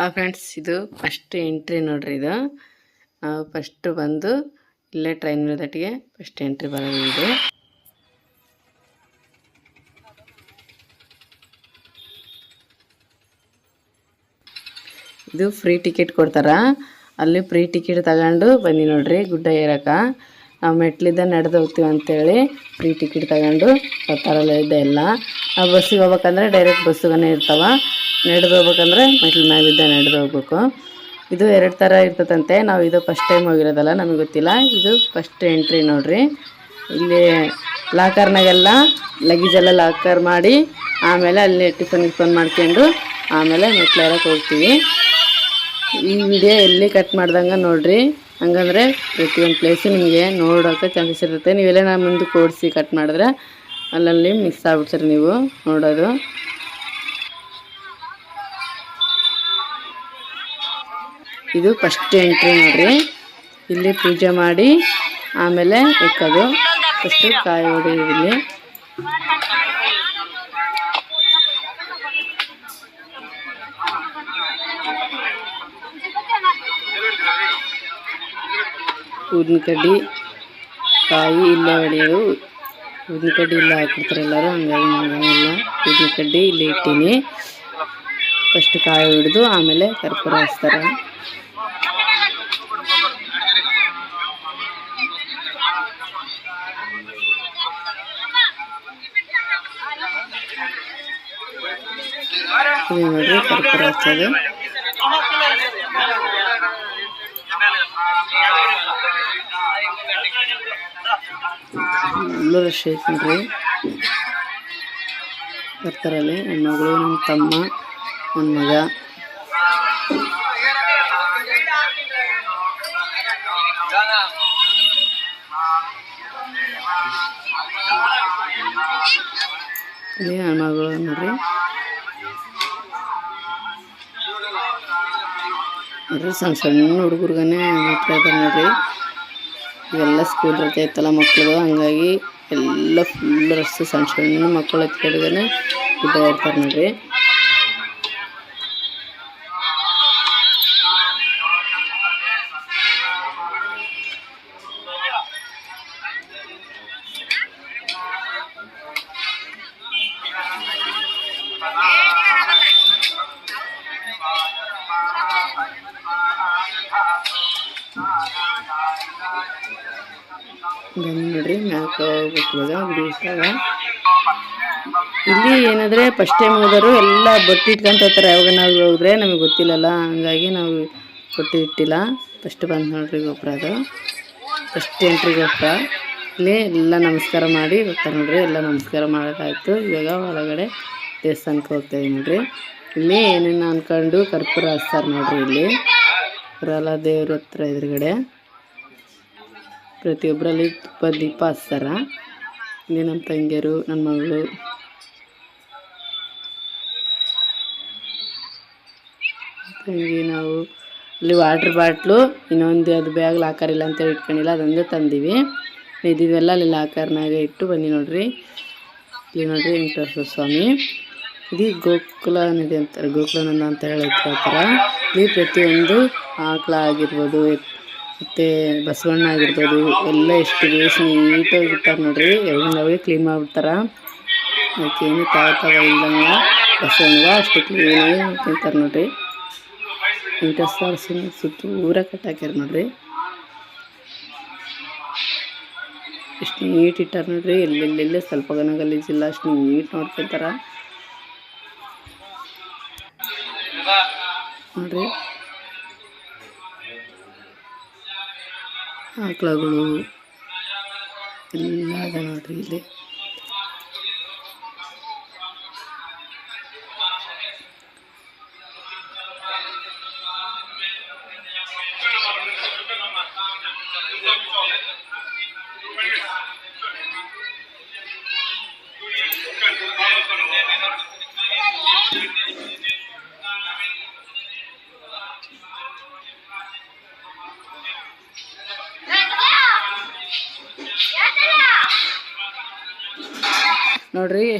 ಆ ಫ್ರೆಂಡ್ಸ್, ಇದು first entry ನೋಡ್ರಿ ಇದು. ಫಸ್ಟ್ ಬಂದು ಇಲ್ಲೇ ಟ್ರೈನ್ ನಿಲ್ದಟ್ಟಿಗೆ ಫಸ್ಟ್ ಎಂಟ್ರಿ ಬರೋದು ಇದು. ಇದು ಫ್ರೀ ಟಿಕೆಟ್ ಕೊಡ್ತಾರ. ಅಲ್ಲಿ ಫ್ರೀ ಟಿಕೆಟ್ ತಗೊಂಡು ಬನ್ನಿ ನೋಡ್ರಿ, ಗುಡ್ಡ ಏರಕ್ಕೆ. ನಾವು ಮೆಟ್ಲಿದ್ದ ನಡೆದು ಹೋಗ್ತೀವಿ ಅಂತೇಳಿ ಫ್ರೀ ಟಿಕೆಟ್ ತಗೊಂಡು ಬರ್ತಾರಲ್ಲ ಇದೆ ಎಲ್ಲ. ನಾವು ಬಸ್ಸಿಗೆ ಹೋಗ್ಬೇಕಂದ್ರೆ ಡೈರೆಕ್ಟ್ ಬಸ್ಸುಗನೇ ಇರ್ತಾವ. ನಡೆದು ಹೋಗ್ಬೇಕಂದ್ರೆ ಮೆಟ್ಲ ಮ್ಯಾಗಿದ್ದ ನಡೆದು ಹೋಗ್ಬೇಕು ಇದು ಎರಡು ಥರ ಇರ್ತದಂತೆ. ನಾವು ಇದು ಫಸ್ಟ್ ಟೈಮ್ ಹೋಗಿರೋದಲ್ಲ, ನಮಗೆ ಗೊತ್ತಿಲ್ಲ. ಇದು ಫಸ್ಟ್ ಎಂಟ್ರಿ ನೋಡ್ರಿ. ಇಲ್ಲಿ ಲಾಕರ್ನಾಗೆಲ್ಲ ಲಗೇಜ್ ಎಲ್ಲ ಲಾಕರ್ ಮಾಡಿ, ಆಮೇಲೆ ಅಲ್ಲಿ ಟಿಫನ್ ಗಿಫನ್ ಮಾಡ್ಕೊಂಡು, ಆಮೇಲೆ ಮೆಟ್ಲೇರಕ್ಕೆ ಹೋಗ್ತೀವಿ. ಈ ವಿಡಿಯೋ ಎಲ್ಲಿ ಕಟ್ ಮಾಡ್ದಂಗೆ ನೋಡ್ರಿ. ಹಂಗಂದ್ರೆ ಪ್ರತಿಯೊಂದು ಪ್ಲೇಸು ನಿಮಗೆ ನೋಡೋಕೆ ಚಾನ್ಸಸ್ ಇರುತ್ತೆ. ನೀವೆಲ್ಲ ನಾನು ಮುಂದೆ ಕೋಡಿಸಿ ಕಟ್ ಮಾಡಿದ್ರೆ ಅಲ್ಲಲ್ಲಿ ಮಿಸ್ ಆಗ್ಬಿಡ್ತೀರಿ ನೀವು ನೋಡೋದು. ಇದು ಫಸ್ಟ್ ಎಂಟ್ರಿ ನೋಡ್ರಿ. ಇಲ್ಲಿ ಪೂಜೆ ಮಾಡಿ, ಆಮೇಲೆ ಇಕ್ಕೋದು ಫಸ್ಟ್ ಕಾಯಿ ಹೊಡೆಯೋದು ಇಲ್ಲಿ. ಊದಿನ ಕಡ್ಡಿ, ಕಾಯಿ ಇಲ್ಲ ಹೊಡೆಯೋದು ಊದಿನ ಕಡ್ಡಿ ಇಲ್ಲ ಹಾಕಿರ್ತಾರೆ ಎಲ್ಲರೂ, ಹಂಗಾಗಿ ಮಾಡೋಣ ಊದಿನ ಕಡ್ಡಿ ಇಲ್ಲಿ ಇಟ್ಟೀನಿ. ಫಸ್ಟ್ ಕಾಯಿ ಹಿಡಿದು ಆಮೇಲೆ ಕರ್ಪೂರ ಹಚ್ತಾರೆ ನೋಡ್ರಿ ಕರ್ಪೂರ ಹಚ್ಚೋದು ಫುಲ್ಲು ರಶ್ ಐತೆ ನೋಡ್ರಿ ಬರ್ತಾರಲ್ಲಿ. ನನ್ನ ಮಗಳು ನಮ್ಮ ತಮ್ಮ, ನನ್ನ ಮಗ. ಇಲ್ಲಿ ನನ್ನ ಮಗಳು ನೋಡ್ರಿ. ನೋಡ್ರಿ, ಸಣ್ಣ ಸಣ್ಣ ಹುಡುಗರ್ಗನೆ ಮಕ್ಳು ಇದ್ದಾರೆ ನೋಡ್ರಿ. ಇವೆಲ್ಲ ಸ್ಕೂಲ್ ರಜೆ ಇತ್ತಲ್ಲ ಮಕ್ಕಳು ಹಂಗಾಗಿ ಎಲ್ಲ ಫುಲ್ ರಸ್ತೆ ಸಣ್ಣ ಸಣ್ಣ ಮಕ್ಕಳು ಹತ್ಕಡೆಗನೆ ಗುಡ್ಡ ಇರ್ತಾರೆ ನೋಡ್ರಿ. ಇಟ್ಟಾಗ ಇಲ್ಲಿ ಏನಾದರೆ ಫಸ್ಟ್ ಟೈಮ್ ಹೋದರು ಎಲ್ಲ ಬೊಟ್ಟು ಹೋಗ್ತಾರೆ ಯಾವಾಗ ನಾವು ಹೋದ್ರೆ ನಮಗೆ ಗೊತ್ತಿಲ್ಲಲ್ಲ. ಹಂಗಾಗಿ ನಾವು ಬೊಟ್ಟು ಇಟ್ಟಿಲ್ಲ. ಫಸ್ಟ್ ಬಂದು ನೋಡ್ರಿ ಗೊಬ್ಬರ ಅದು. ಫಸ್ಟ್ ಎಂಟ್ರಿ ಗೊಬ್ಬರ ಇಲ್ಲಿ ಎಲ್ಲ ನಮಸ್ಕಾರ ಮಾಡಿ ಬರ್ತಾರೆ ನೋಡ್ರಿ. ಎಲ್ಲ ನಮಸ್ಕಾರ ಮಾಡೋಕ್ಕಾಯ್ತು. ಇವಾಗ ಒಳಗಡೆ ದೇವಸ್ಥಾನಕ್ಕೆ ಹೋಗ್ತಾಯಿವಿ ನೋಡ್ರಿ. ಇಲ್ಲಿ ಏನೇನು ಅನ್ಕೊಂಡು ಕರ್ಪೂರ ಹಚ್ತಾರೆ ನೋಡ್ರಿ ಇಲ್ಲಿ. ಪ್ರಹ್ಲಾದ ದೇವ್ರ ಹತ್ರ ಎದುರುಗಡೆ. ಪ್ರತಿಯೊಬ್ಬರಲ್ಲಿ ತುಪ್ಪ ದೀಪ ಹಚ್ತಾರ. ಇಲ್ಲಿ ನಮ್ಮ ತಂಗಿಯರು ನನ್ನ ಮಗಳು. ತಂಗಿ, ನಾವು ಅಲ್ಲಿ ವಾಟ್ರ್ ಬಾಟ್ಲು ಇನ್ನೊಂದು ಅದು ಬ್ಯಾಗ್ ಇಲ್ಲ ಅಂತೇಳಿ ಇಟ್ಕೊಂಡಿಲ್ಲ, ಅದೊಂದೇ ತಂದೀವಿ. ಇದೆಲ್ಲ ಅಲ್ಲಿ ಲಾಕರ್ನಾಗೆ ಇಟ್ಟು ಬನ್ನಿ ನೋಡ್ರಿ. ಇಲ್ಲಿ ನೋಡ್ರಿ ವೆಂಕಟೇಶ್ವರ ಸ್ವಾಮಿ. ಇದು ಗೋಕುಲ ನದಿ ಅಂತಾರೆ, ಗೋಕುಲನಂದ ಅಂತ ಹೇಳಿ ಇಲ್ಲಿ ಪ್ರತಿಯೊಂದು ಆಕಳ ಆಗಿರ್ಬೋದು ಮತ್ತು ಬಸವಣ್ಣ ಆಗಿರ್ಬೋದು, ಎಲ್ಲ ಎಷ್ಟು ಬೇಸ್ ನೀಟಾಗಿ ಇರ್ತಾರೆ ನೋಡ್ರಿ. ಎಲ್ಲವೇ ಕ್ಲೀನ್ ಮಾಡಿಬಿಡ್ತಾರೆ. ಅದಕ್ಕೇನು ತಾವ ಇಲ್ದಂಗೆ ಬಸವಣ್ಣ ಅಷ್ಟು ಕ್ಲೀನಾಗಿ ತಿಂತಾರೆ ನೋಡ್ರಿ. ನೀಟಾಗಿ ಸಾರಿಸಿ ಸುತ್ತು ಊರ ಕಟ್ಟಾಕ್ಯಾರ ನೋಡ್ರಿ. ಎಷ್ಟು ನೀಟ್ ಇಟ್ಟಾರ ನೋಡ್ರಿ. ಎಲ್ಲೆಲ್ಲೆಲ್ಲ ಸ್ವಲ್ಪ ಗನ ಗಲೀಜಿಲ್ಲ ಅಷ್ಟು ನೀಟ್ ನೋಡ್ಕೊಂತಾರ. ನೋಡ್ರಿ. ಆಕಳಗಳು ಎಲ್ಲ ಅದ ನೋಡ್ರಿ ಇಲ್ಲಿ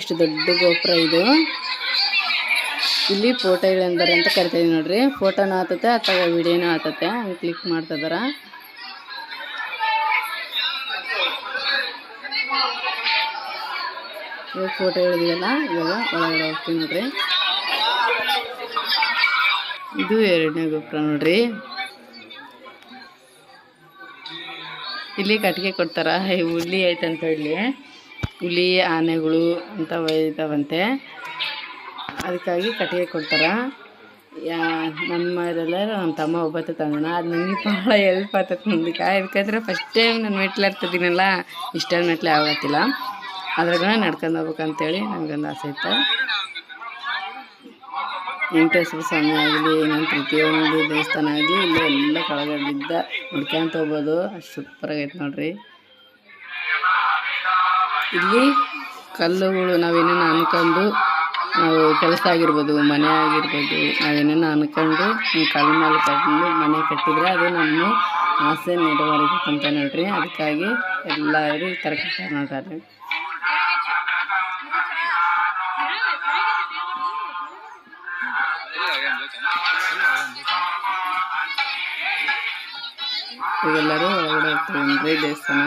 ಎಷ್ಟು ದೊಡ್ಡ ಗೋಪುರ ಇದು? ಇಲ್ಲಿ ಫೋಟೋ ಇಳೆಂದರೆ ಅಂತ ಕರಿತೀವಿ ನೋಡ್ರಿ. ಫೋಟೋನೂ ಆತತೆ ಅಥವಾ ವಿಡಿಯೋನೂ ಆತತೆ? ಹಂಗೆ ಕ್ಲಿಕ್ ಮಾಡ್ತಿದಾರ ಇವಾಗ ಫೋಟೋ ಇಳಿದಿಲ್ಲ ಇವಾಗ ಒಳಗಡೆ ಹೋಗ್ತೀವಿ ನೋಡ್ರಿ. ಇದು ಎರಡನೇ ಗೋಪುರ ನೋಡ್ರಿ. ಇಲ್ಲಿ ಕಟ್ಟಿಗೆ ಕೊಡ್ತಾರ? ಐತೆ ಅಂತ ಹೇಳಿ. ಹುಲಿ, ಆನೆಗಳು ಅಂತ ಒಯ್ತಾವಂತೆ ಅದಕ್ಕಾಗಿ ಕಟ್ಟಿಗೆ ಕೊಡ್ತಾರೆ. ಯಾ ನಮ್ಮರೆಲ್ಲ ನಮ್ಮ ತಮ್ಮ ಒಬ್ಬತ್ತ ತಂದನ. ಅದು ನನಗೆ ಭಾಳ ಹೆಲ್ಪ್ ಆಗ್ತದೆ ಮುಂದಕ್ಕೆ ಯಾಕಂದ್ರೆ ಫಸ್ಟ್ ಟೈಮ್ ನಾನು ಮೆಟ್ಲು ಇರ್ತಿದ್ದೀನಲ್ಲ ಇಷ್ಟೊಂದು ಮೆಟ್ಲು ಆಗತ್ತಿಲ್ಲ ಅದ್ರಾಗ ನಡ್ಕೊಂಡು ಹೋಗ್ಬೇಕಂತೇಳಿ ನನಗೊಂದು ಆಸೆ ಇತ್ತು. ವೆಂಕಟೇಶ್ವರ ಸ್ವಾಮಿ ಆಗಲಿ, ಇನ್ನೊಂದು ಪ್ರತಿಯೊಂದು ದೇವಸ್ಥಾನ ಆಗಲಿ, ಇಲ್ಲೇ ಎಲ್ಲ ಕೆಳಗಡೆಯಿಂದ ನೋಡ್ಕೊಂತ ಹೋಗ್ಬೋದು ಅಷ್ಟು ಸೂಪರಾಗೈತೆ ನೋಡ್ರಿ. ಇಲ್ಲಿ ಕಲ್ಲುಗಳು ನಾವೇನೇನು ಅನ್ಕೊಂಡು ನಾವು ಕೆಲಸ ಆಗಿರ್ಬೋದು, ಮನೆ ಆಗಿರ್ಬೋದು, ನಾವೇನೇನು ಅನ್ಕೊಂಡು ಕಲ್ಲು ಮೇಲೆ ಕಟ್ಟಿ ಮನೆ ಕಟ್ಟಿದ್ರೆ ಅದು ನಮ್ಮ ಆಸೆ ಅಂತ ನೋಡ್ರಿ. ಅದಕ್ಕಾಗಿ ಎಲ್ಲರೂ ಈ ಥರ ಕಟ್ಟಾರ ನೋಡ್ರಿ ಇವೆಲ್ಲರೂ ಒಳಗಡೆ ಹೋಗ್ತೀವಿ ದೇವಸ್ಥಾನ.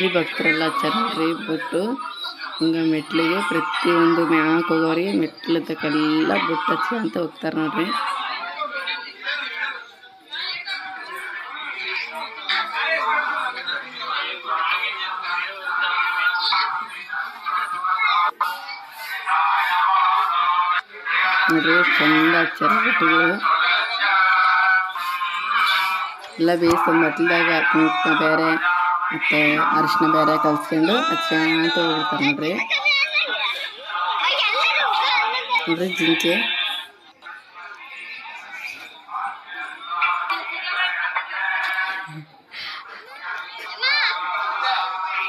ಈ ಭಕ್ತರೆಲ್ಲ ಚೆನ್ನಾಗಿ ಬಿಟ್ಟು ಹಿಂಗೆ ಮೆಟ್ಲಿಗೆ ಪ್ರತಿಯೊಂದು ಮ್ಯಾಕ್ ಹೋಗೋರಿಗೆ ಮೆಟ್ಲು ತಕ್ಕೆಲ್ಲ ಬಿಟ್ಟು ಹಚ್ಚಿ ಅಂತ ಹೋಗ್ತಾರೆ ನೋಡ್ರಿ. ನೋಡ್ರಿ ಚಂದ ಹಚ್ಚಾರ ಎಲ್ಲ ಬಟ್ಲದಾಗ ಕುಂಕುಮ ಬೇರೆ. ಮತ್ತು ಅರಿಶಿನ ಬೇರೆ ಕಲ್ಸ್ಕೊಂಡು ಚೆನ್ನಾಗಿ ಹೋಗ್ಬಿಡ್ತಾರೆ ನೋಡ್ರಿ. ನೋಡ್ರಿ ಜಿಂಕೆ.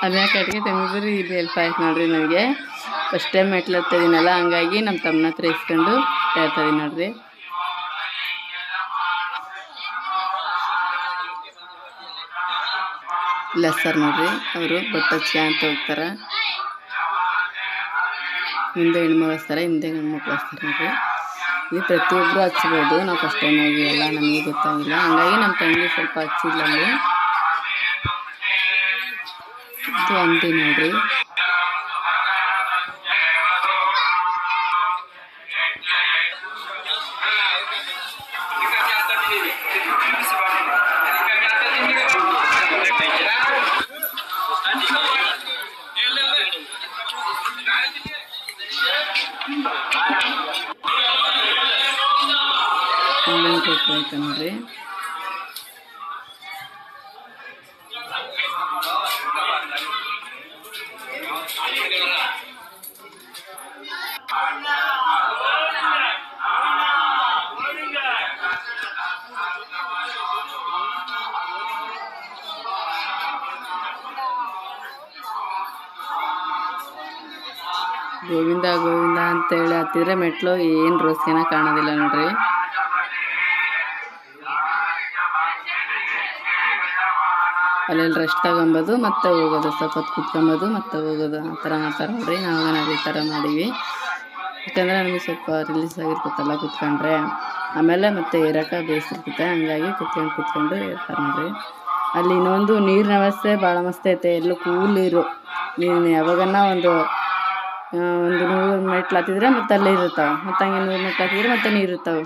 ಅದನ್ನ ಕಟ್ಗೆ ತಂದಿದ್ರಿ ಇಲ್ಲಿ ಹೆಲ್ಪ್ ಆಯ್ತು ನೋಡ್ರಿ ನನಗೆ. ಫಸ್ಟ್ ಟೈಮ್ ಮೆಟ್ಲು ಹತ್ತಿದ್ದೀನಲ್ಲ, ಹಂಗಾಗಿ ನಮ್ಮ ತಮ್ಮನ ಹತ್ರ ಇಸ್ಕೊಂಡು ಹೇಳ್ತಾ ನೋಡ್ರಿ. ಇಲ್ಲ ಸರ್ ನೋಡ್ರಿ. ಅವರು ಬಟ್ಟೆ ಹಚ್ಚಿ ಅಂತ ಹೋಗ್ತಾರೆ. ಹಿಂದೆ ಹೆಣ್ಮಕ್ಳು ಹಚ್ತಾರೆ ಹಿಂದೆ ಹೆಣ್ಮಕ್ಳು ಹಚ್ತಾರೆ ನೋಡ್ರಿ. ಇಲ್ಲಿ ಪ್ರತಿಯೊಬ್ಬರು ಹಚ್ಬೋದು. ನಾವು ಫಸ್ಟ್ ಟೈಮ್ ಹೋಗಿ ಎಲ್ಲ ನಮಗೆ ಗೊತ್ತಾಗಿಲ್ಲ. ಹಂಗಾಗಿ ನಮ್ಮ ತಂಗಿ ಸ್ವಲ್ಪ ಹಚ್ಚಿಲ್ಲ ಅಂದರೆ ಇದು ಅಂತಿ ನೋಡ್ರಿ. ಕೊಟ್ಟು ಗೋವಿಂದ ಗೋವಿಂದ ಅಂತೇಳಿ ಹತ್ತಿದ್ರೆ ಮೆಟ್ಲು ಏನು ರೋಸ್ಗೆನ ಕಾಣೋದಿಲ್ಲ ನೋಡ್ರಿ. ಅಲ್ಲೆಲ್ಲಿ ರೆಸ್ಟ್ ತಗೊಂಬೋದು, ಮತ್ತೆ ಹೋಗೋದು ಸ್ವಲ್ಪ ಹೊತ್ತು ಕುತ್ಕೊಂಬೋದು, ಮತ್ತೆ ಹೋಗೋದು. ಆ ಥರ ಮಾಡ್ತಾರೆ ನೋಡ್ರಿ ನಾವು ಈ ಥರ ಮಾಡೀವಿ. ಯಾಕಂದರೆ ನಮಗೆ ಸ್ವಲ್ಪ ರಿಲೀಸ್ ಆಗಿರ್ತೈತಲ್ಲ ಕುತ್ಕೊಂಡ್ರೆ. ಆಮೇಲೆ ಮತ್ತೆ ಇರೋಕೆ ಬೇಸಿರ್ತೈತೆ ಹಂಗಾಗಿ ಕುತ್ಕೊಂಡು ಕುತ್ಕೊಂಡು ಇರ್ತಾರೆ ನೋಡ್ರಿ ಅಲ್ಲಿ ಇನ್ನೊಂದು ನೀರಿನ ವ್ಯವಸ್ಥೆ ಭಾಳ ಮಸ್ತ್ ಐತೆ. ಎಲ್ಲೂ ಕೂಲ್ ನೀರು. ನೀನು ಯಾವಾಗನ್ನ ಒಂದು ಒಂದು ನೂರು ಮೆಟ್ಲು ಹತ್ತಿದ್ರೆ ಮತ್ತೆ ಅಲ್ಲೇ ಇರ್ತಾವೆ ಮತ್ತು ಹಂಗೆ ನೂರು ಮೆಟ್ಲು ಹತ್ತಿದ್ರೆ ಮತ್ತೆ ನೀರು ಇರ್ತಾವೆ.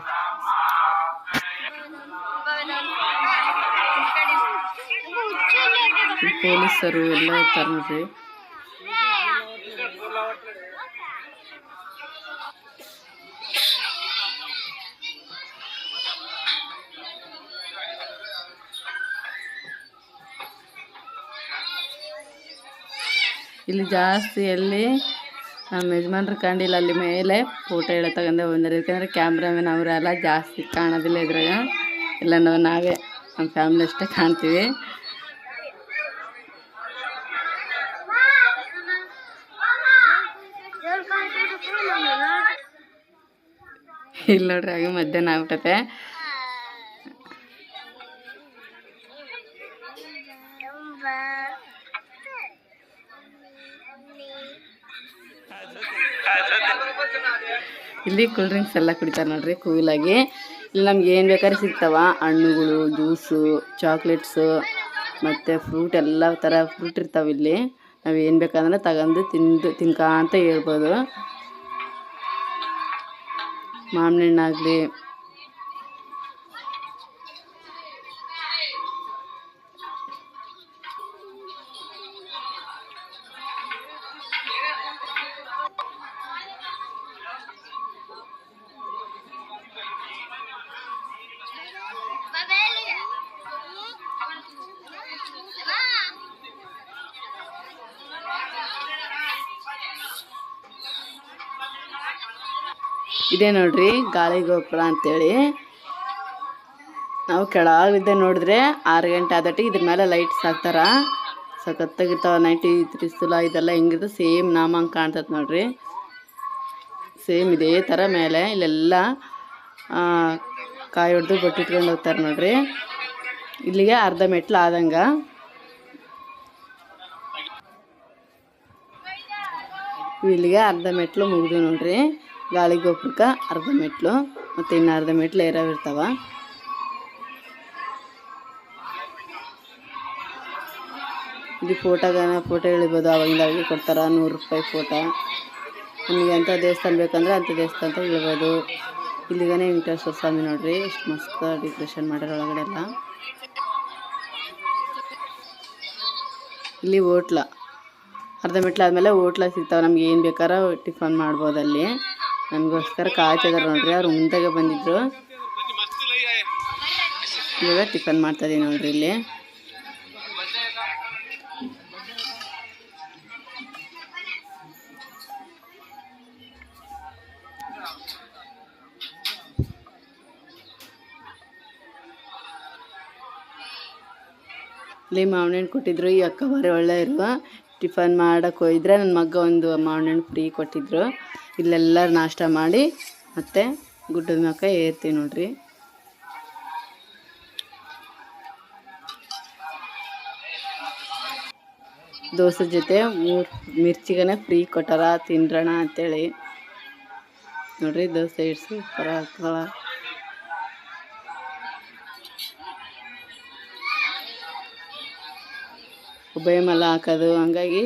ಪೊಲೀಸರು ಎಲ್ಲ ಇರ್ತಾರೆ ಇಲ್ಲಿ ಜಾಸ್ತಿ ಎಲ್ಲಿ ನಮ್ಮ ಯಜಮಾನ್ರು ಕಂಡಿಲ್ಲ ಅಲ್ಲಿ ಮೇಲೆ ಫೋಟೋ ಎಲ್ಲ ತಗೊಂಡೆ ಬಂದರೆ ಯಾಕಂದರೆ ಕ್ಯಾಮ್ರಾಮನ್ ಅವರೆಲ್ಲ ಜಾಸ್ತಿ ಕಾಣೋದಿಲ್ಲ ಇದ್ರಾಗ. ಎಲ್ಲ ನಾವು ನಾವೇ ನಮ್ಮ ಫ್ಯಾಮ್ಲಿ ಅಷ್ಟೇ ಕಾಣ್ತೀವಿ. ಇಲ್ಲಿ ನೋಡ್ರಿ ಹಾಗೆ ಮಧ್ಯಾಹ್ನ ಆಗ್ಬಿಟ್ಟತೆ ಇಲ್ಲಿ ಕೂಲ್ ಡ್ರಿಂಕ್ಸ್ ಎಲ್ಲ ಕುಡಿತಾರೆ ನೋಡ್ರಿ ಕೂಲಾಗಿ ಇಲ್ಲಿ ನಮ್ಗೆ ಏನು ಬೇಕಾದ್ರೆ ಸಿಗ್ತಾವ. ಹಣ್ಣುಗಳು ಜ್ಯೂಸು ಚಾಕ್ಲೇಟ್ಸು ಮತ್ತು ಫ್ರೂಟ್ ಎಲ್ಲ ಥರ ಫ್ರೂಟ್ ಇರ್ತಾವೆ ಇಲ್ಲಿ. ನಾವು ಏನು ಬೇಕಂದ್ರೆ ತಗೊಂಡು ತಿಂದು ತಿನ್ಕಾಂತ ಹೇಳ್ಬೋದು. ಮಾವಿನ ಇದೇ ನೋಡ್ರಿ, ಗಾಳಿ ಗೋಪುರ ಅಂತೇಳಿ. ನಾವು ಕೆಳಗಿದ್ದೆ ನೋಡಿದ್ರೆ ಆರು ಗಂಟೆ ಆದಟ್ಟಿ ಇದ್ರ ಮೇಲೆ ಲೈಟ್ಸ್ ಹಾಕ್ತಾರ. ಸಖತ್ತಾಗಿರ್ತಾವ ನೈಟಿ ತ್ರಿಸುಲ ಇದೆಲ್ಲ ಹೆಂಗಿರ್ತದೆ ಸೇಮ್ ನಾಮ ಹಂಗೆ ಕಾಣ್ತದೆ ನೋಡ್ರಿ. ಸೇಮ್ ಇದೇ ಥರ ಮೇಲೆ ಇಲ್ಲೆಲ್ಲ ಕಾಯಿ ಹೊಡೆದು ಬಟ್ಟಿಟ್ಕೊಂಡು ಹೋಗ್ತಾರೆ ನೋಡ್ರಿ. ಇಲ್ಲಿಗೆ ಅರ್ಧ ಮೆಟ್ಲು ಆದಂಗೆ. ಇಲ್ಲಿಗೆ ಅರ್ಧ ಮೆಟ್ಲು ಮುಗಿದು ನೋಡ್ರಿ. ಗಾಳಿ ಗೋಪುರಕ್ಕೆ ಅರ್ಧ ಮೆಟ್ಲು ಮತ್ತು ಇನ್ನು ಅರ್ಧ ಮೆಟ್ಲು ಇರ್ತಾವ. ಇಲ್ಲಿ ಫೋಟೋಗನ ಫೋಟೋ ಇಳಿಬೋದು ಅವಾಗಿಂದ ಅವಾಗೆ ಕೊಡ್ತಾರೆ, ನೂರು ರೂಪಾಯಿ ಫೋಟೋ. ನಮಗೆ ಅಂಥ ದೇವಸ್ಥಾನ ಬೇಕಂದ್ರೆ ಅಂಥ ದೇವಸ್ಥಾನ ಇಳ್ಬೋದು ಇಲ್ಲಿಗನೇ ವೆಂಕಟೇಶ್ವರ ಸ್ವಾಮಿ ನೋಡ್ರಿ, ಎಷ್ಟು ಮಸ್ತ್ ಡೆಕೋರೇಷನ್ ಮಾಡ್ಯಾರ ಒಳಗಡೆ ಎಲ್ಲ. ಇಲ್ಲಿ ಹೋಟ್ಲ. ಅರ್ಧ ಮೆಟ್ಲು ಆದಮೇಲೆ ಹೋಟ್ಲ ಸಿಗ್ತಾವೆ, ನಮ್ಗೆ ಏನು ಬೇಕಾರ ಟಿಫನ್ ಮಾಡ್ಬೋದು ಅಲ್ಲಿ. ನಮಗೋಸ್ಕರ ಕಾಯ್ತಿದಾರೆ ನೋಡ್ರಿ, ಅವ್ರು ಮುಂದಾಗೆ ಬಂದಿದ್ರು. ಇವಾಗ ಟಿಫನ್ ಮಾಡ್ತಾಯಿದ್ದೀವಿ ನೋಡ್ರಿ ಇಲ್ಲಿ. ಇಲ್ಲಿ ಮಾವಿನ ಹಣ್ಣು ಕೊಟ್ಟಿದ್ರು, ಈ ಅಕ್ಕ ಬಾರಿ ಒಳ್ಳೆ ಇರುವ ಟಿಫನ್ ಮಾಡಕ್ಕೆ ಹೋಗಿದ್ರೆ ನನ್ನ ಮಗ ಒಂದು ಮಾವಿನ ಹಣ್ಣು ಫ್ರೀ ಕೊಟ್ಟಿದ್ರು. ಇಲ್ಲೆಲ್ಲರೂ ನಾಷ್ಟ ಮಾಡಿ ಮತ್ತೆ ಗುಡ್ಡದ ಮೇಲೆ ಏರ್ತೀವಿ ನೋಡ್ರಿ. ದೋಸೆ ಜೊತೆ ಮೂರು ಫ್ರೀ ಕೊಟ್ಟಾರ, ತಿನ್ರಣ ಅಂತೇಳಿ. ನೋಡ್ರಿ ದೋಸೆ ಇಡ್ಸಿ ಪರ ಆಗ್ತದ ಉಭಯ ಮಲ ಹಾಕೋದು. ಹಂಗಾಗಿ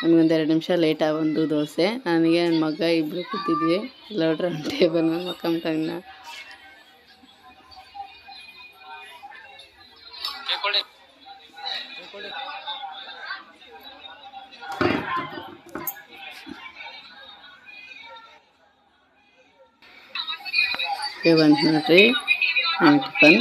ನಮಗೊಂದು ಎರಡು ನಿಮಿಷ ಲೇಟ್ ಒಂದು ದೋಸೆ. ನನಗೆ ನನ್ನ ಮಗ ಇಬ್ಬರು ಕೂತಿದ್ವಿ. ಲೋಡ್ರ ಟೇಬಲ್ ಮೇಲೆ ಮಕ್ಕಂಬಿಟ್ಟಾಗ ಬಂತು ನೋಡ್ರಿ ಟಿಫನ್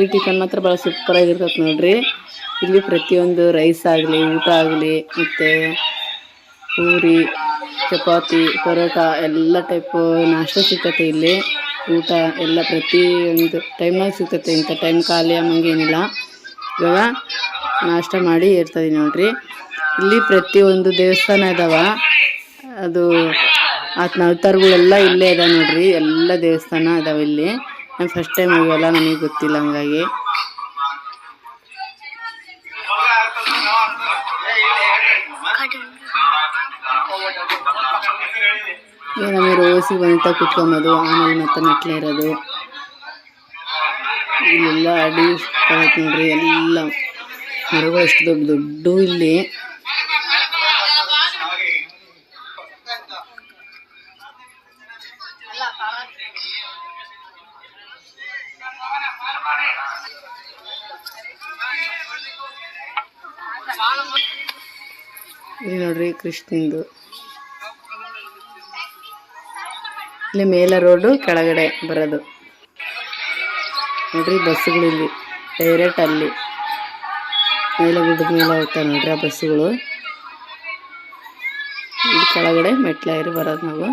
ಇಲ್ಲಿ ಟಿಫನ್ ಮಾತ್ರ ಭಾಳ ಸೂಪರಾಗಿರ್ತೈತೆ ನೋಡ್ರಿ. ಇಲ್ಲಿ ಪ್ರತಿಯೊಂದು ರೈಸ್ ಆಗಲಿ, ಊಟ ಆಗಲಿ, ಮತ್ತು ಪೂರಿ, ಚಪಾತಿ, ಪರೋಟ ಎಲ್ಲ ಟೈಪ್ ನಾಷ್ಟ ಸಿಗ್ತೈತೆ ಇಲ್ಲಿ. ಊಟ ಎಲ್ಲ ಪ್ರತಿಯೊಂದು ಟೈಮಲ್ಲಿ ಸಿಗ್ತೈತೆ. ಇಂಥ ಟೈಮ್ ಖಾಲಿ ಅಮ್ಮಂಗೇನಿಲ್ಲ ಇವಾಗ ನಾಷ್ಟ ಮಾಡಿ ಇರ್ತದೆ ನೋಡ್ರಿ. ಇಲ್ಲಿ ಪ್ರತಿಯೊಂದು ದೇವಸ್ಥಾನ ಇದಾವ. ಅದು ಆತನ ಅವತಾರಗಳೆಲ್ಲ ಇಲ್ಲೇ ಇದಾವೆ ನೋಡ್ರಿ. ಎಲ್ಲ ದೇವಸ್ಥಾನ ಇದಾವೆ ಇಲ್ಲಿ. ನಾನು ಫಸ್ಟ್ ಟೈಮ್ ಹೋಗಲ್ಲ, ನನಗೆ ಗೊತ್ತಿಲ್ಲ ಹಂಗಾಗಿ. ನಮಗೆ ರೋಸಿ ಬಂತ ಕುತ್ಕೊಂಬೋದು, ಆಮೇಲೆ ಮತ್ತೆ ಮೆಟ್ಲೆ ಇರೋದು. ಇಲ್ಲೆಲ್ಲ ಅಡಿ ನೋಡ್ರಿ, ಎಲ್ಲ ಮರಗಳು ಎಷ್ಟು ದೊಡ್ಡ ದೊಡ್ಡ ಇಲ್ಲಿ. ಇಲ್ಲಿ ನೋಡ್ರಿ ಕೃಷ್ಣಂದು. ಇಲ್ಲಿ ಮೇಲೆ ರೋಡು ಕೆಳಗಡೆ ಬರೋದು. ನೋಡ್ರಿ ಬಸ್ಸುಗಳು ಇಲ್ಲಿ ಡೈರೆಕ್ಟ್ ಅಲ್ಲಿ. ಮೇಲೆ ಗುಡ್ಡದ ಮೇಲೆ ಹೋಗ್ತಾವೆ ನೋಡ್ರಿ ಆ ಬಸ್ಸುಗಳು. ಇಲ್ಲಿ ಕೆಳಗಡೆ ಮೆಟ್ಲ ಇರಿ ಬರೋದು ನಾವು.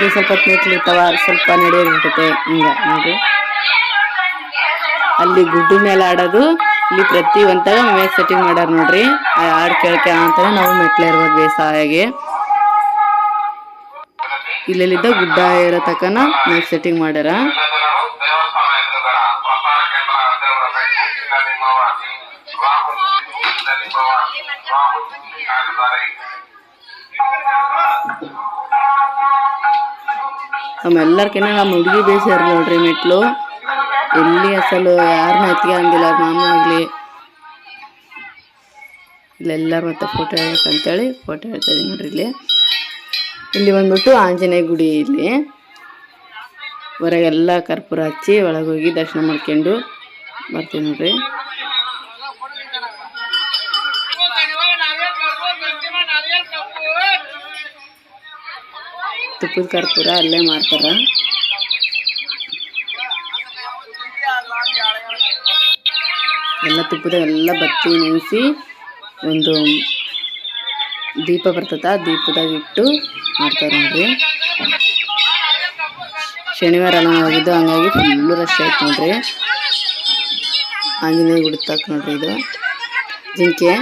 ಇಲ್ಲಿ ಸ್ವಲ್ಪ ಇರ್ತಾವ ಸ್ವಲ್ಪ ನಡೆಯೋದು ಇರ್ತೈತೆ. ನೋಡಿ. ಅಲ್ಲಿ ಗುಡ್ಡ ಮೇಲೆ ಆಡೋದು. ಇಲ್ಲಿ ಪ್ರತಿ ಒಂದಾಗ ನಾವೇ ಸೆಟ್ಟಿಂಗ್ ಮಾಡ್ಯಾರ ನೋಡ್ರಿ. ಆ ಕೇಳಕ್ಕೆ ಕೇಳ್ಕ ಅಂತ ನಾವು ಮೆಟ್ಲ ಇರ್ಬೋದು ಬೇಸಾಯಾಗೆ ಇಲ್ಲೆಲ್ಲಿದ್ದ ಗುಡ್ಡ ಇರೋ ತಕನ ಮೇಕ್ ಸೆಟ್ಟಿಂಗ್ ಮಾಡ್ಯಾರ. ನಮ್ಮೆಲ್ಲರ್ಕಿನ್ನ ನಮ್ಮ ಹುಡುಗಿ ಬೇಸಾರ ನೋಡ್ರಿ ಮೆಟ್ಲು. ಎಲ್ಲಿ ಅಸಲು ಯಾರನ್ನ ಎತ್ತಿಗೆ ಅಂದಿಲ್ಲ ಮಾಮ ಆಗಲಿ. ಇಲ್ಲೆಲ್ಲರೂ ಮತ್ತೆ ಫೋಟೋ ಹೇಳ್ಬೇಕಂತೇಳಿ ಫೋಟೋ ಹೇಳ್ತಾ ನೋಡ್ರಿ ಇಲ್ಲಿ. ಇಲ್ಲಿ ಬಂದ್ಬಿಟ್ಟು ಆಂಜನೇಯ ಗುಡಿ ಇಲ್ಲಿ. ಹೊರಗೆಲ್ಲ ಕರ್ಪೂರ ಹಚ್ಚಿ ಹೋಗಿ ದರ್ಶನ ಮಾಡ್ಕೊಂಡು ಬರ್ತೀವಿ ನೋಡ್ರಿ. ತುಪ್ಪದ ಕರ್ಪೂರ ಅಲ್ಲೇ ಮಾಡ್ತಾರ. ಎಲ್ಲ ತುಪ್ಪದ ಎಲ್ಲ ಬತ್ತಿ ನೆನೆಸಿ ಒಂದು ದೀಪ ಬರ್ತದ ದೀಪದಾಗ ಇಟ್ಟು ಮಾಡ್ತಾರೆ ನೋಡ್ರಿ. ಶನಿವಾರ ಎಲ್ಲ ಹೋಗಿದ್ದು, ಹಂಗಾಗಿ ಫುಲ್ಲು ರಶ್ ಆಯ್ತು ನೋಡ್ರಿ. ಆಂಜನೇಯ ಗುಡಿ ನೋಡ್ರಿ ಇದು. ಜಿಂಕೆ.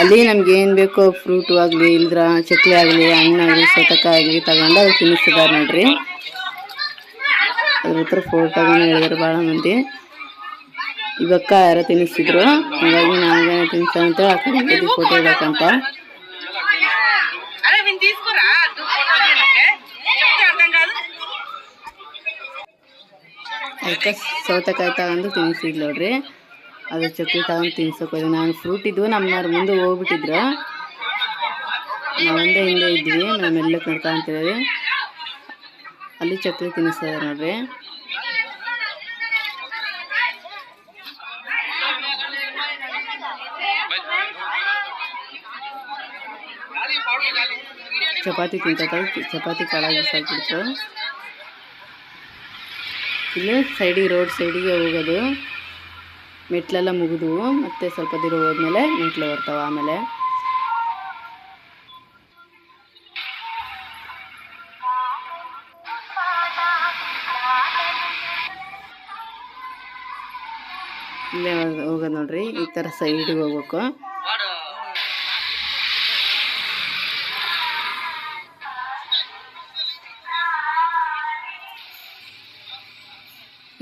ಅಲ್ಲಿ ನಮ್ಗೆ ಏನು ಬೇಕೋ ಫ್ರೂಟು ಆಗಲಿ ಇಲ್ದ್ರ ಚಕ್ಲಿ ಆಗಲಿ ಹಣ್ಣು ಆಗಲಿ ಸೌತಕ ಆಗಲಿ ತಗೊಂಡು ಅದು ತಿನ್ನಿಸ್ತಿದ್ದಾರೆ ನೋಡ್ರಿ. ಅದ್ರ ಹತ್ರ ಫೋಟೋ ಹೇಳಿದ್ರು ಭಾಳ ಮಂದಿ. ಇವಕ್ಕ ಯಾರೋ ತಿನ್ನಿಸ್ತಿದ್ರು. ಹಾಗಾಗಿ ನಾವೇ ತಿನ್ಸ ಅಂತ ಫೋಟೋ ಇಡಕ್ಕಂತ ಅದಕ್ಕೆ ಸೌತಕಾಯಿ ತಗೊಂಡು ತಿನ್ಸಿದ್ಲು ನೋಡ್ರಿ. ಅದು ಚಕ್ಲಿ ತಗೊಂಡು ತಿನ್ಸಕ್ಕೆ ಹೋದ್ವಿ ನಾನು ಫ್ರೂಟ್ ಇದ್ವು ನಮ್ಮವ್ರ ಮುಂದೆ ಹೋಗ್ಬಿಟ್ಟಿದ್ರು. ನಾವೊಂದೇ ಹಿಂದೆ ಇದ್ವಿ, ನಾವು ಮೆಲ್ಲಕ್ಕೆ ನಡ್ಕೊಂತೀವಿ ಅಲ್ಲಿ ಚಕ್ಲಿ ತಿನ್ನಿಸ್ತಾ ಇದಾರೆ ನೋಡ್ರಿ. ಚಪಾತಿ ತಿಂತಾರೆ ಚಪಾತಿ ಕಾಳಾಗಿ ಸಾಕ್ಬಿಡ್ತು ಇಲ್ಲಿ ಸೈಡಿಗೆ ರೋಡ್ ಸೈಡಿಗೆ ಹೋಗೋದು. ಮೆಟ್ಲೆಲ್ಲ ಮುಗಿದು ಮತ್ತೆ ಸ್ವಲ್ಪ ದಿನ ಹೋದ್ಮೇಲೆ ಮೆಟ್ಲು ಬರ್ತಾವೆ ಆಮೇಲೆ. ಇಲ್ಲೇ ಹೋಗೋದು ನೋಡ್ರಿ, ಈ ಥರ ಸೈಡಿಗೆ ಹೋಗ್ಬೇಕು.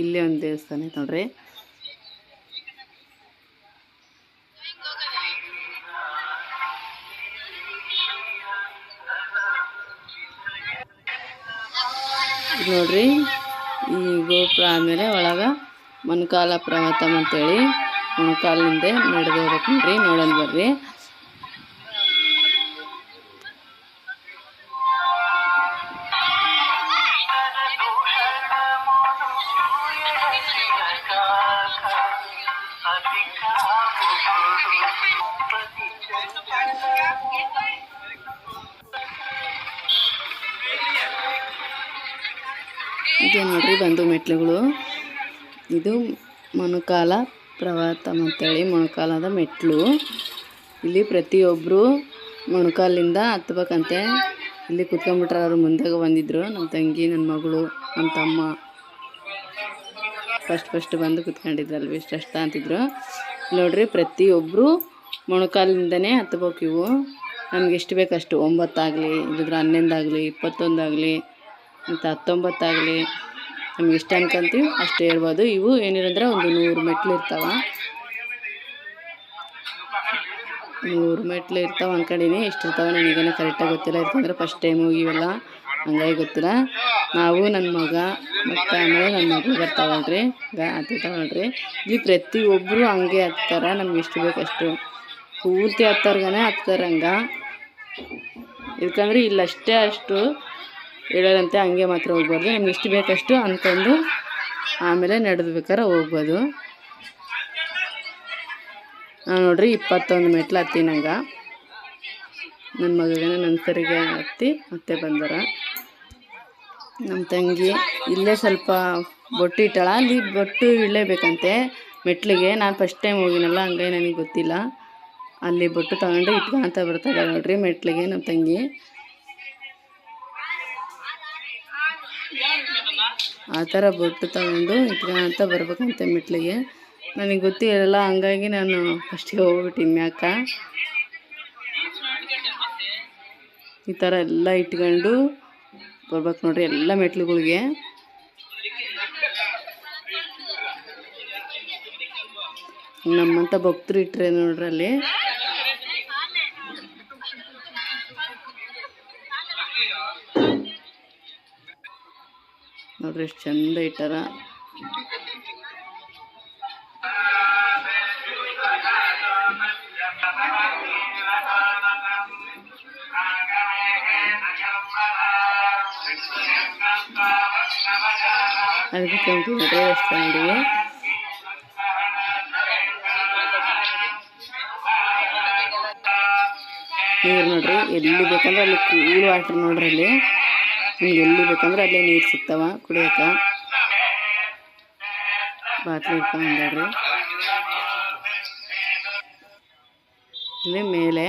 ಇಲ್ಲೇ ಒಂದು ದೇವಸ್ಥಾನ ಐತೆ ನೋಡ್ರಿ. ನೋಡ್ರಿ. ಈ ಗೋಪುರ ಆಮೇಲೆ ಒಳಗೆ ಮೊಣಕಾಲ ಪ್ರವತಮ್ ಅಂತೇಳಿ ಮೊಣಕಾಲಿಂದ ನಡೆದು ಹೋಗ್ಬೇಕು ನೋಡ್ರಿ ನೋಡೋಣ ಬರ್ರಿ. ಇದು ಮೊಣಕಾಲ ಪ್ರವಾತ ಅಂತೇಳಿ, ಮೊಣಕಾಲದ ಮೆಟ್ಲು. ಇಲ್ಲಿ ಪ್ರತಿಯೊಬ್ಬರು ಮೊಣಕಾಲಿಂದ ಹತ್ಬೇಕಂತೆ. ಇಲ್ಲಿ ಕುತ್ಕೊಂಡ್ಬಿಟ್ರೆ ಅವರು ಮುಂದಾಗ ಬಂದಿದ್ರು. ನಮ್ಮ ತಂಗಿ, ನನ್ನ ಮಗಳು, ನಮ್ಮ ತಮ್ಮ. ಫಸ್ಟ್ ಫಸ್ಟ್ ಬಂದು ಕುತ್ಕೊಂಡಿದ್ರಲ್ವ, ಇಷ್ಟು ಅಷ್ಟ ಅಂತಿದ್ರು. ನೋಡ್ರಿ ಪ್ರತಿಯೊಬ್ಬರು ಮೊಣಕಾಲಿಂದನೇ ಹತ್ಬೇಕು ಇವು. ನಮ್ಗೆ ಎಷ್ಟು ಬೇಕಷ್ಟು ಒಂಬತ್ತಾಗಲಿ ಇಲ್ಲದ್ರೆ ಹನ್ನೊಂದಾಗಲಿ, ಇಪ್ಪತ್ತೊಂದಾಗಲಿ, ಮತ್ತು ಹತ್ತೊಂಬತ್ತಾಗಲಿ. ನಮ್ಗೆ ಎಷ್ಟು ಅನ್ಕೊಂತೀವಿ. ಅಷ್ಟು ಹೇಳ್ಬೋದು. ಇವು ಏನಿರಂದ್ರೆ ಒಂದು ನೂರು ಮೆಟ್ಲು ಇರ್ತಾವ. ನೂರು ಮೆಟ್ಲು ಇರ್ತಾವ ಅನ್ಕೊಂಡಿನಿ. ಎಷ್ಟು ಇರ್ತಾವ ನನಗೇನು ಕರೆಕ್ಟಾಗಿ ಗೊತ್ತಿಲ್ಲ. ಯಾಕಂದ್ರೆ ಫಸ್ಟ್ ಟೈಮ್ ಹೋಗಿವಲ್ಲ ಹಂಗಾಗಿ ಗೊತ್ತಿಲ್ಲ. ನಾವು ನನ್ನ ಮಗ ಮತ್ತು ಆಮೇಲೆ ನನ್ನ ಮಗಳು ಬರ್ತಾವಲ್ರಿ. ಈಗ ತಗೊಳ್ರಿ. ಇಲ್ಲಿ ಪ್ರತಿಯೊಬ್ಬರು ಹಂಗೆ ಹತ್ತಾರ. ನಮ್ಗೆ ಎಷ್ಟು ಬೇಕಷ್ಟು ಪೂರ್ತಿ ಹತ್ತಾರ್ಗನೇ ಹತ್ತಾರ ಹಂಗೆ ಇಲ್ಲ ಇಲ್ಲಷ್ಟೇ ಅಷ್ಟು ಹೇಳೋದಂತೆ ಹಂಗೆ ಮಾತ್ರ ಹೋಗ್ಬಾರ್ದು. ನಮ್ಗೆ ಎಷ್ಟು ಬೇಕಷ್ಟು ಅಂದ್ಕೊಂಡು ಆಮೇಲೆ ನಡೆದು ಬೇಕಾದ್ರೆ ಹೋಗ್ಬೋದು. ನಾವು ನೋಡ್ರಿ ಇಪ್ಪತ್ತೊಂದು ಮೆಟ್ಲು ಹತ್ತಿ ನಂಗೆ. ನನ್ನ ಮಗನ ನನ್ನ ಸರಿಗೆ ಹತ್ತಿ ಮತ್ತೆ ಬಂದಾರ. ನಮ್ಮ ತಂಗಿ ಇಲ್ಲೇ ಸ್ವಲ್ಪ ಬೊಟ್ಟು ಇಟ್ಟಾಳ. ಅಲ್ಲಿ ಬೊಟ್ಟು ಇಡಲೇಬೇಕಂತೆ ಮೆಟ್ಲಿಗೆ. ನಾನು ಫಸ್ಟ್ ಟೈಮ್ ಹೋಗಿನಲ್ಲ, ಹಂಗಾಗಿ ನನಗೆ ಗೊತ್ತಿಲ್ಲ. ಅಲ್ಲಿ ಬೊಟ್ಟು ತಗೊಂಡು ಇಟ್ಕೊಂತ ಬರ್ತಾರೆ ನೋಡ್ರಿ ಮೆಟ್ಲಿಗೆ ನಮ್ಮ ತಂಗಿ. ಆ ಥರ ಬೊಟ್ಟು ತಗೊಂಡು ಇಟ್ಕೊಂತ ಬರ್ಬೇಕಂತೆ ಮೆಟ್ಲಿಗೆ. ನನಗೆ ಗೊತ್ತಿರಲ್ಲ ಹಂಗಾಗಿ ನಾನು ಫಸ್ಟಿಗೆ ಹೋಗ್ಬಿಟ್ಟಿನಿ ಅಕ್ಕ ಈ ಥರ ಎಲ್ಲ ಇಟ್ಕೊಂಡು ಬರ್ಬೇಕು ನೋಡ್ರಿ ಎಲ್ಲ ಮೆಟ್ಲುಗಳಿಗೆ. ನಮ್ಮಂಥ ಭಕ್ತರು ಇಟ್ಟರೆ ನೋಡ್ರಿ ಅಲ್ಲಿ ನೋಡ್ರಿ, ಎಷ್ಟು ಚಂದ ಇಟ್ಟಾರ. ಅದಕ್ಕೆ ಚೆನ್ನಾಗಿದೆ ನೀರು ನೋಡ್ರಿ, ಎಲ್ಲಿ ಬೇಕಂದ್ರೆ ಅಲ್ಲಿ ಕೂಲ್ ವಾಟ್ರ್ ನೋಡ್ರಿ ಅಲ್ಲಿ. ನಿಮ್ಗೆ ಎಲ್ಲಿ ಬೇಕಂದ್ರೆ ಅಲ್ಲೇ ನೀರು ಸಿಗ್ತಾವ ಕುಡಿಯೋಕೆ ಬಾಟ್ಲಿ ಇಟ್ಕೊಂಡ್ರಿ ಇಲ್ಲಿ ಮೇಲೆ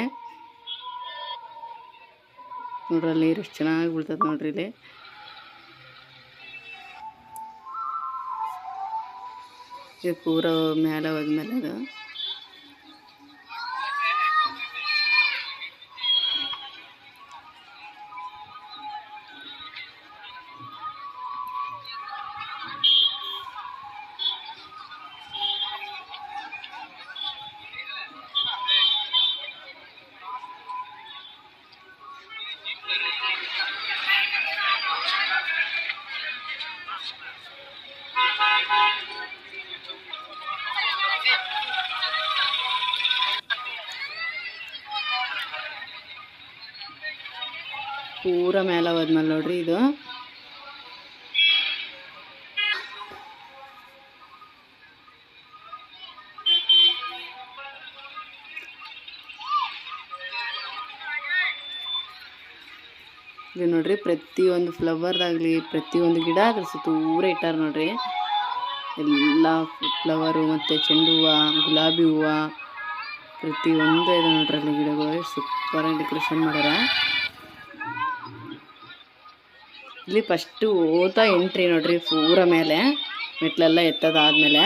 ನೋಡ್ರಿ, ಅಲ್ಲಿ ನೀರು ಎಷ್ಟು ಚೆನ್ನಾಗಿ ಬೀಳ್ತದೆ ನೋಡ್ರಿ ಇಲ್ಲಿ. ಇದು ಪೂರ ಮೇಲೆ ಹೋದ್ಮೇಲೆ ಅದು. ಪೂರ ಮೇಲೆ ಹೋದ್ಮೇಲೆ ನೋಡ್ರಿ ಇದು. ಇದು ನೋಡ್ರಿ ಪ್ರತಿಯೊಂದು ಫ್ಲವರ್ದಾಗಲಿ ಪ್ರತಿಯೊಂದು ಗಿಡ ಅದ್ರ ಸುತ್ತೂರ ಇಟ್ಟಾರ ನೋಡ್ರಿ. ಎಲ್ಲ ಫ್ಲವರು ಮತ್ತು ಚೆಂಡು ಹೂವು, ಗುಲಾಬಿ ಹೂವು, ಪ್ರತಿಯೊಂದು ಇದೆ ನೋಡ್ರಿ ಅಲ್ಲಿ ಗಿಡಗಳು. ಸೂಪರಾಗಿ ಡೆಕೋರೇಷನ್ ಮಾಡ್ಯಾರ. ಇಲ್ಲಿ ಫಸ್ಟು ಓತಾ ಎಂಟ್ರಿ ನೋಡ್ರಿ, ಪೂರ ಮೇಲೆ. ಮೆಟ್ಲೆಲ್ಲ ಎತ್ತದಾದಮೇಲೆ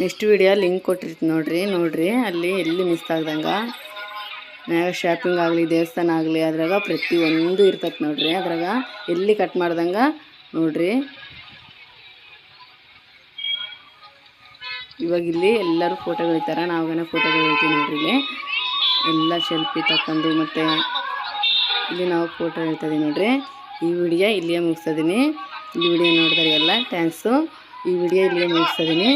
ನೆಕ್ಸ್ಟ್ ವಿಡಿಯೋ ಲಿಂಕ್ ಕೊಟ್ಟಿರ್ತೀನಿ ನೋಡ್ರಿ ನೋಡ್ರಿ, ಅಲ್ಲಿ ಎಲ್ಲಿ ಮಿಸ್ ಆಗ್ದಂಗೆ. ಮ್ಯಾಗ ಶಾಪಿಂಗ್ ಆಗಲಿ, ದೇವಸ್ಥಾನ ಆಗಲಿ, ಅದ್ರಾಗ ಪ್ರತಿಯೊಂದು ಇರ್ತೈತೆ ನೋಡ್ರಿ, ಅದ್ರಾಗ ಎಲ್ಲಿ ಕಟ್ ಮಾಡ್ದಂಗೆ ನೋಡ್ರಿ. ಇವಾಗ ಇಲ್ಲಿ ಎಲ್ಲರೂ ಫೋಟೋ ಇಳಿತಾರೆ ನಾವಾಗನ ಫೋಟೋಗಳು ಇಳ್ತೀವಿ ನೋಡ್ರಿ ಇಲ್ಲಿ. ಎಲ್ಲ ಸೆಲ್ಫಿ ತಕೊಂಡು ಮತ್ತು ಇಲ್ಲಿ ನಾವು ಫೋಟೋ ಹೇಳ್ತಿದ್ದೀವಿ ನೋಡ್ರಿ. ಈ ವಿಡಿಯೋ ಇಲ್ಲಿಯೇ ಮುಗಿಸ್ತಿದ್ದೀನಿ ಈ ವಿಡಿಯೋ ನೋಡಿದವ್ರಿಗೆಲ್ಲ ಥ್ಯಾಂಕ್ಸು ಈ ವಿಡಿಯೋ ಇಲ್ಲಿಯೇ ಮುಗಿಸ್ತಿದ್ದೀನಿ